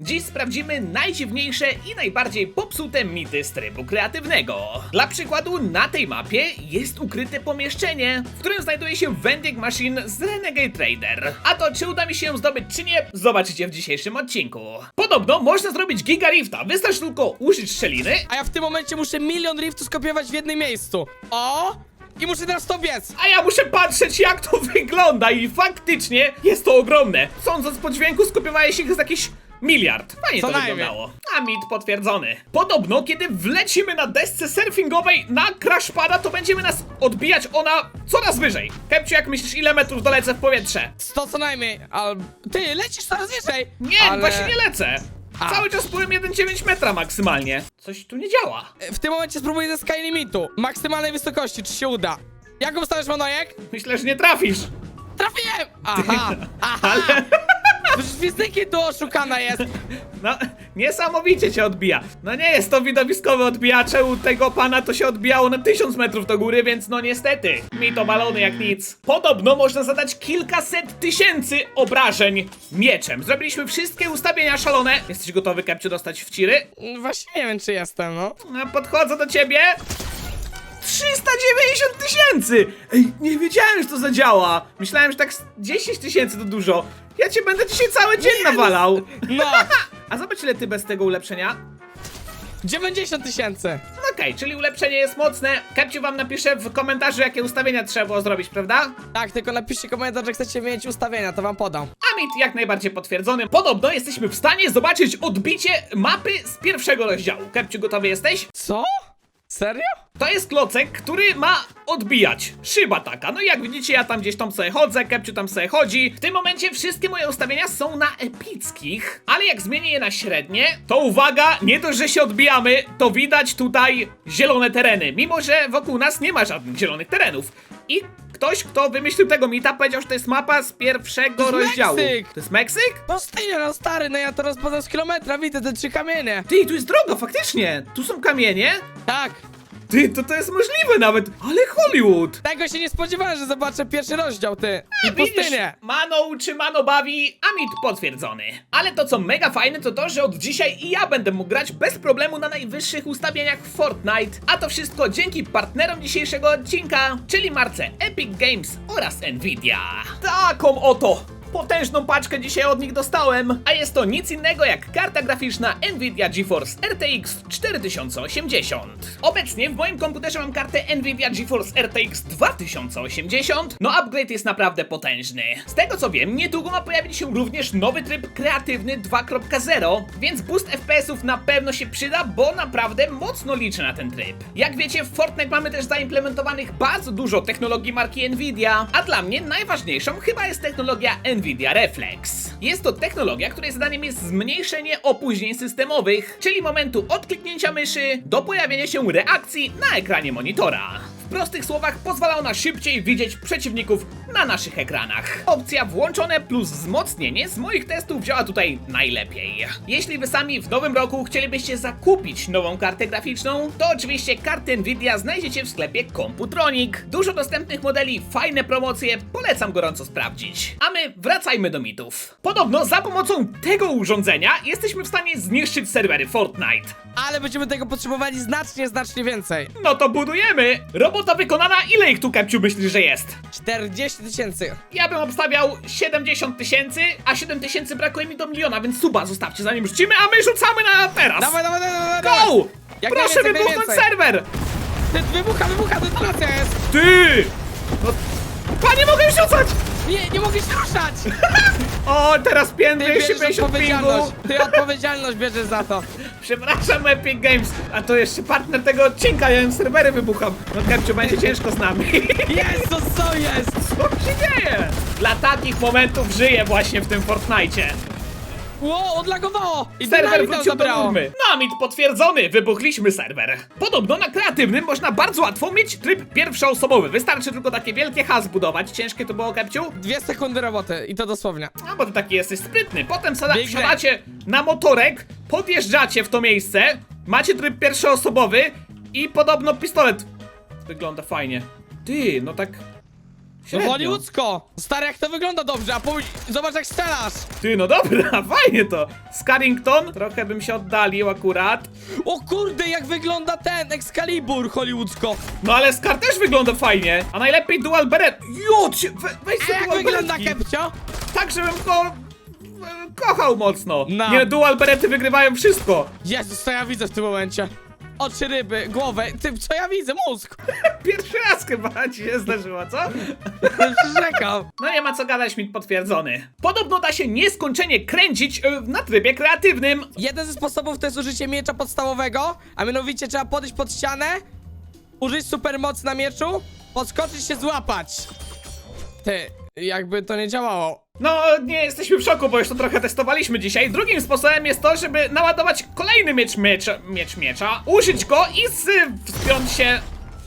Dziś sprawdzimy najdziwniejsze i najbardziej popsute mity z trybu kreatywnego. Dla przykładu, na tej mapie jest ukryte pomieszczenie, w którym znajduje się vending machine z Renegade Trader. A to czy uda mi się ją zdobyć czy nie, zobaczycie w dzisiejszym odcinku. Podobno można zrobić Giga Rifta, wystarczy tylko użyć szczeliny A ja w tym momencie muszę milion riftów skopiować w jednym miejscu. O! I muszę teraz to biec. A ja muszę patrzeć jak to wygląda i faktycznie jest to ogromne. Sądząc po dźwięku skopiowałeś się z jakiś miliard. Fajnie Co to najmniej. wyglądało. A mit potwierdzony. Podobno kiedy wlecimy na desce surfingowej na crashpada to będziemy nas odbijać ona coraz wyżej. Kepciu jak myślisz ile metrów dolecę w powietrze? 100 co najmniej. Al... Ty, lecisz coraz wyżej. Nie, ale... właśnie nie lecę. A. Cały czas byłem 1,9 metra maksymalnie. Coś tu nie działa. W tym momencie spróbuję ze sky limitu. Maksymalnej wysokości, czy się uda. Jak obstawiasz, Manojek? Myślę, że nie trafisz. Trafiłem! Aha, aha. Ale... Fizyki tu oszukana jest. No, niesamowicie cię odbija. No nie jest to widowiskowe odbijacze, u tego pana to się odbijało na tysiąc metrów do góry, więc no niestety. Mi to balony jak nic. Podobno można zadać kilkaset tysięcy obrażeń mieczem. Zrobiliśmy wszystkie ustawienia szalone. Jesteś gotowy, Kepciu, dostać w ciry? Właśnie nie wiem, czy jestem, no. No, podchodzę do ciebie. 390 tysięcy! Ej, nie wiedziałem, że to zadziała. Myślałem, że tak z 10 tysięcy to dużo. Ja cię będę dzisiaj cały dzień nawalał. No, A zobacz ile ty bez tego ulepszenia. 90 tysięcy. No Okej, czyli ulepszenie jest mocne. Kepciu wam napisze w komentarzu, jakie ustawienia trzeba było zrobić, prawda? Tak, tylko napiszcie komentarz, że chcecie mieć ustawienia, to wam podam. A mit jak najbardziej potwierdzony. Podobno jesteśmy w stanie zobaczyć odbicie mapy z pierwszego rozdziału. Kepciu, gotowy jesteś? Co? Serio? To jest klocek, który ma odbijać. Szyba taka. No i jak widzicie, ja tam gdzieś tam sobie chodzę, Kepciu tam sobie chodzi. W tym momencie wszystkie moje ustawienia są na epickich, ale jak zmienię je na średnie, to uwaga, nie dość, że się odbijamy, to widać tutaj zielone tereny, mimo że wokół nas nie ma żadnych zielonych terenów. I ktoś, kto wymyślił tego mita, powiedział, że to jest mapa z pierwszego To jest rozdziału. Meksyk! To jest Meksyk? No stary, no stary, no ja to rozpoznam z kilometra, widzę te trzy kamienie. Ty, tu jest droga, faktycznie. Tu są kamienie. Tak, Ty, to to jest możliwe nawet. Ale Hollywood. tego się nie spodziewałem, że zobaczę pierwszy rozdział, ty. I pustynię. Mano uczy, Mano bawi, a mit potwierdzony. Ale to co mega fajne to to, że od dzisiaj i ja będę mógł grać bez problemu na najwyższych ustawieniach w Fortnite. A to wszystko dzięki partnerom dzisiejszego odcinka, czyli marce Epic Games oraz Nvidia. Taką oto potężną paczkę dzisiaj od nich dostałem, a jest to nic innego jak karta graficzna Nvidia GeForce RTX 4080. Obecnie w moim komputerze mam kartę Nvidia GeForce RTX 2080, no upgrade jest naprawdę potężny. Z tego co wiem, niedługo ma pojawić się również nowy tryb kreatywny 2.0, więc boost FPS-ów na pewno się przyda, bo naprawdę mocno liczę na ten tryb. Jak wiecie, w Fortnite mamy też zaimplementowanych bardzo dużo technologii marki Nvidia, a dla mnie najważniejszą chyba jest technologia Nvidia Reflex. Jest to technologia, której zadaniem jest zmniejszenie opóźnień systemowych, czyli momentu odkliknięcia myszy do pojawienia się reakcji na ekranie monitora. W prostych słowach pozwala ona szybciej widzieć przeciwników na naszych ekranach. Opcja włączone plus wzmocnienie z moich testów działa tutaj najlepiej. Jeśli wy sami w nowym roku chcielibyście zakupić nową kartę graficzną, to oczywiście kartę Nvidia znajdziecie w sklepie Computronic. Dużo dostępnych modeli, fajne promocje, polecam gorąco sprawdzić. A my wracajmy do mitów. Podobno za pomocą tego urządzenia jesteśmy w stanie zniszczyć serwery Fortnite. Ale będziemy tego potrzebowali znacznie, znacznie więcej. No to budujemy! Robota wykonana, ile ich tu Kepciu myślisz, że jest? 40 tysięcy. Ja bym obstawiał 70 tysięcy, a 7 tysięcy brakuje mi do miliona, więc suba zostawcie zanim rzucimy, a my rzucamy na teraz! Dawaj, dawaj, dawaj, dawaj. Go! Jak Proszę najwięcej, wybuchnąć najwięcej. serwer! Ty, wybucha, wybucha, detonacja jest. Ty! No... Panie, mogę rzucać! Nie, nie mogę się ruszać. O, teraz Ty bierzesz 50 odpowiedzialność. pingu! Ty odpowiedzialność bierzesz za to. Przepraszam Epic Games, a to jeszcze partner tego odcinka, ja im serwery wybucham. No Kepciu, będzie ciężko z nami. Jezus, co jest? Co się dzieje? Dla takich momentów żyję właśnie w tym Fortnite. Ło, odlagowało. I Serwer dynamit nam wrócił do zabrało. normy. Namit potwierdzony, wybuchliśmy serwer. Podobno na kreatywnym można bardzo łatwo mieć tryb pierwszoosobowy. Wystarczy tylko takie wielkie H zbudować. Ciężkie to było, Kepciu? Dwie sekundy roboty i to dosłownie. A bo ty taki jesteś sprytny. Potem sada- Big wsiadacie na motorek, podjeżdżacie w to miejsce, macie tryb pierwszoosobowy i podobno pistolet wygląda fajnie. Ty, no tak No Średnio. hollywoodzko! Stary, jak to wygląda dobrze, a później zobacz jak strzelasz! Ty, no dobra, fajnie to. Scarrington, trochę bym się oddalił akurat. O kurde, jak wygląda ten Excalibur hollywoodzko! No ale Scar też wygląda fajnie. A najlepiej dual beret. Cię, we, weź A sobie jak dual wygląda beretki. Kepcio? Tak, żebym go e, kochał mocno. No. Nie, dual berety wygrywają wszystko. Jezus, co ja widzę w tym momencie? Oczy ryby, głowę, ty, co ja widzę? Mózg! Pierwszy raz chyba ci się zdarzyło, co? Czekam. No nie ma co gadać, mit potwierdzony. Podobno da się nieskończenie kręcić e, na trybie kreatywnym. Jeden ze sposobów to jest użycie miecza podstawowego, a mianowicie trzeba podejść pod ścianę, użyć supermocy na mieczu, podskoczyć się, złapać. Ty, jakby to nie działało. No, nie jesteśmy w szoku, bo już to trochę testowaliśmy dzisiaj. Drugim sposobem jest to, żeby naładować kolejny miecz miecza, miecz miecza, użyć go i z, wspiąć się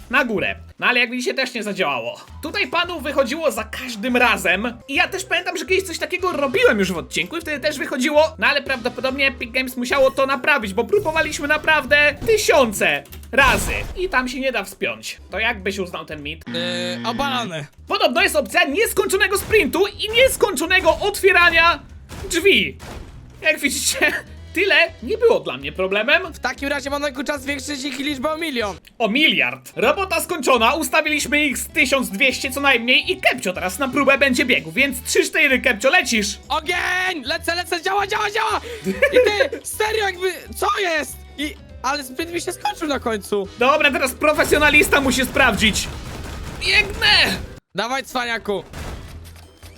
na górę. No ale jak widzicie też nie zadziałało. Tutaj panu wychodziło za każdym razem i ja też pamiętam, że kiedyś coś takiego robiłem już w odcinku i wtedy też wychodziło, no ale prawdopodobnie Epic Games musiało to naprawić, bo próbowaliśmy naprawdę tysiące razy i tam się nie da wspiąć. To jak byś uznał ten mit? Yy, obalony. Podobno jest opcja nieskończonego sprintu i nieskończonego otwierania drzwi. Jak widzicie, tyle nie było dla mnie problemem. W takim razie mam na czas zwiększyć ich liczbę o milion. O miliard. Robota skończona, ustawiliśmy ich z 1200 co najmniej i Kepcio teraz na próbę będzie biegł, więc 3-4 Kepcio lecisz. Ogień! Lecę, lecę, działa, działa, działa! I ty, serio jakby, co jest? I, ale sprint mi się skończył na końcu. Dobra, teraz profesjonalista musi sprawdzić. Biegnę! Dawaj, cwaniaku.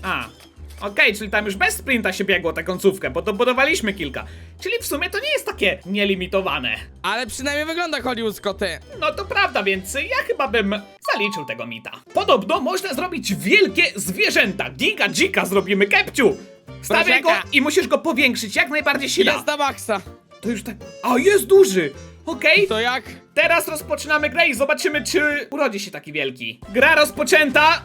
A, okej, czyli tam już bez sprinta się biegło tę końcówkę, bo dobudowaliśmy kilka. Czyli w sumie to nie jest takie nielimitowane. Ale przynajmniej wygląda hollywoodzko, ty. No to prawda, więc ja chyba bym zaliczył tego mita. Podobno można zrobić wielkie zwierzęta. Giga dzika zrobimy kepciu. Stawiaj go i musisz go powiększyć jak najbardziej się da. Jest na maksa. To już tak. A jest duży! Okej, To jak? teraz rozpoczynamy grę i zobaczymy, czy urodzi się taki wielki. Gra rozpoczęta.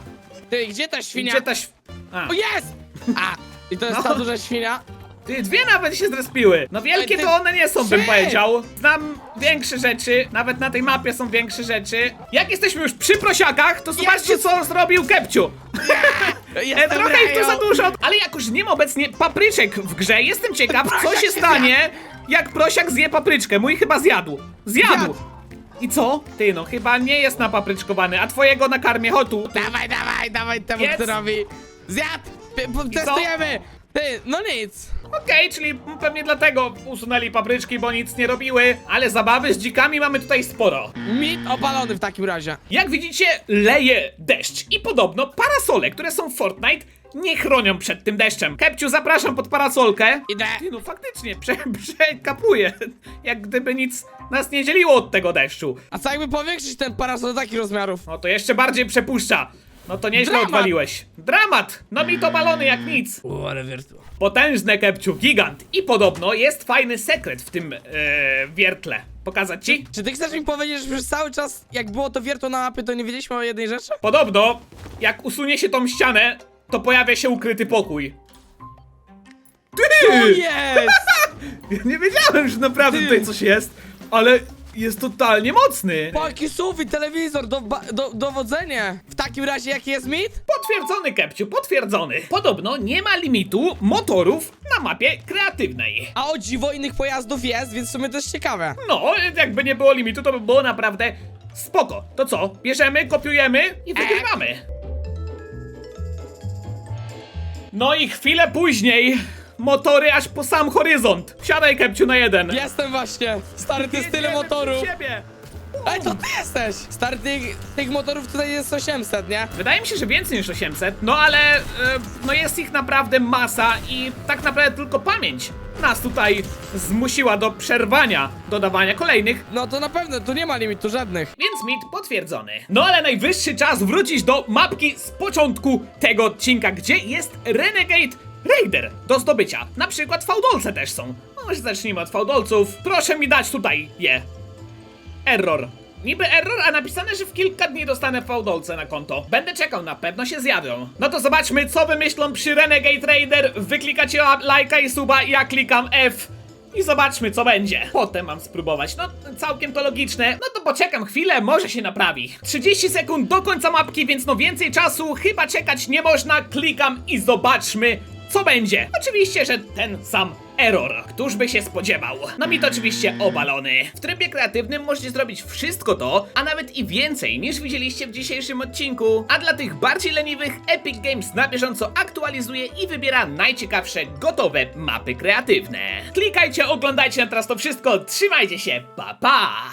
Ty, gdzie ta świnia? Gdzie ta św... A, O, jest! A, i to jest No. ta duża świnia? ty, dwie nawet się zrespiły. No wielkie ty- to one nie są, bym Trzy! powiedział. Znam większe rzeczy, nawet na tej mapie są większe rzeczy. Jak jesteśmy już przy prosiakach, to zobaczcie, co zrobił Kepciu. E, Jestem trochę ich tu za dużo, ale jako, że nie ma obecnie papryczek w grze, jestem ciekaw, co Prosiak się się stanie, jak prosiak zje papryczkę. Mój chyba zjadł. Zjadł. Zjadł. I co? Ty no, chyba nie jest napapryczkowany, a twojego nakarmię hotu. Dawaj, dawaj, dawaj temu, Jedz. kto robi. Zjadł! P- p- Testujemy! Ty, no nic. Okej, czyli pewnie dlatego usunęli papryczki, bo nic nie robiły, ale zabawy z dzikami mamy tutaj sporo. Mit opalony w takim razie. Jak widzicie, leje deszcz i podobno parasole, które są w Fortnite, nie chronią przed tym deszczem. Kepciu, zapraszam pod parasolkę. Idę. Ty, no faktycznie, prze, przekapuję. Jak gdyby nic nas nie dzieliło od tego deszczu. A co jakby powiększyć ten parasol do takich rozmiarów? No to jeszcze bardziej przepuszcza. No to nieźle Dramat. odwaliłeś. Dramat! No mi to balony jak nic. U, ale wiertu. Potężne kepciu, gigant. I podobno jest fajny sekret w tym e, wiertle. Pokazać ci? Czy ty chcesz mi powiedzieć, że przez cały czas, jak było to wiertło na mapie, to nie wiedzieliśmy o jednej rzeczy? Podobno, jak usunie się tą ścianę, to pojawia się ukryty pokój. Ty! jest! Ja nie wiedziałem, że naprawdę tutaj coś jest, ale jest totalnie mocny. Paki sufit, telewizor, do, do, dowodzenie. W takim razie jaki jest mit? Potwierdzony, Kepciu, potwierdzony. Podobno nie ma limitu motorów na mapie kreatywnej. A o dziwo innych pojazdów jest, więc w sumie to jest ciekawe. No, jakby nie było limitu, to by było naprawdę spoko. To co? Bierzemy, kopiujemy i wygrywamy. No i chwilę później motory aż po sam horyzont. Wsiadaj, Kepciu, na jeden. Jestem właśnie. Stary, to jest tyle Jedziemy motorów. przed siebie. Ej, to ty jesteś! Stary, tych, tych motorów tutaj jest 800, nie? Wydaje mi się, że więcej niż 800, no ale e, no jest ich naprawdę masa i tak naprawdę tylko pamięć nas tutaj zmusiła do przerwania dodawania kolejnych, No to na pewno, tu nie ma limitu żadnych. więc mit potwierdzony. No ale najwyższy czas wrócić do mapki z początku tego odcinka, gdzie jest Renegade Raider do zdobycia. Na przykład fałdolce też są. No zacznijmy od fałdolców. Proszę mi dać tutaj je. Error. Niby error, a napisane, że w kilka dni dostanę fałdolce na konto. Będę czekał, na pewno się zjawią. No to zobaczmy, co wymyślą przy Renegade Raider. Wy klikacie la- lajka i suba, ja klikam F. i zobaczmy co będzie. Potem mam spróbować. No, całkiem to logiczne. No to poczekam chwilę, może się naprawi. 30 sekund do końca mapki, więc no więcej czasu chyba czekać nie można. Klikam i zobaczmy co będzie. Oczywiście, że ten sam error. Któż by się spodziewał? No mi to oczywiście obalony. W trybie kreatywnym możecie zrobić wszystko to, a nawet i więcej niż widzieliście w dzisiejszym odcinku. A dla tych bardziej leniwych, Epic Games na bieżąco aktualizuje i wybiera najciekawsze gotowe mapy kreatywne. Klikajcie, oglądajcie na teraz to wszystko. Trzymajcie się, pa pa!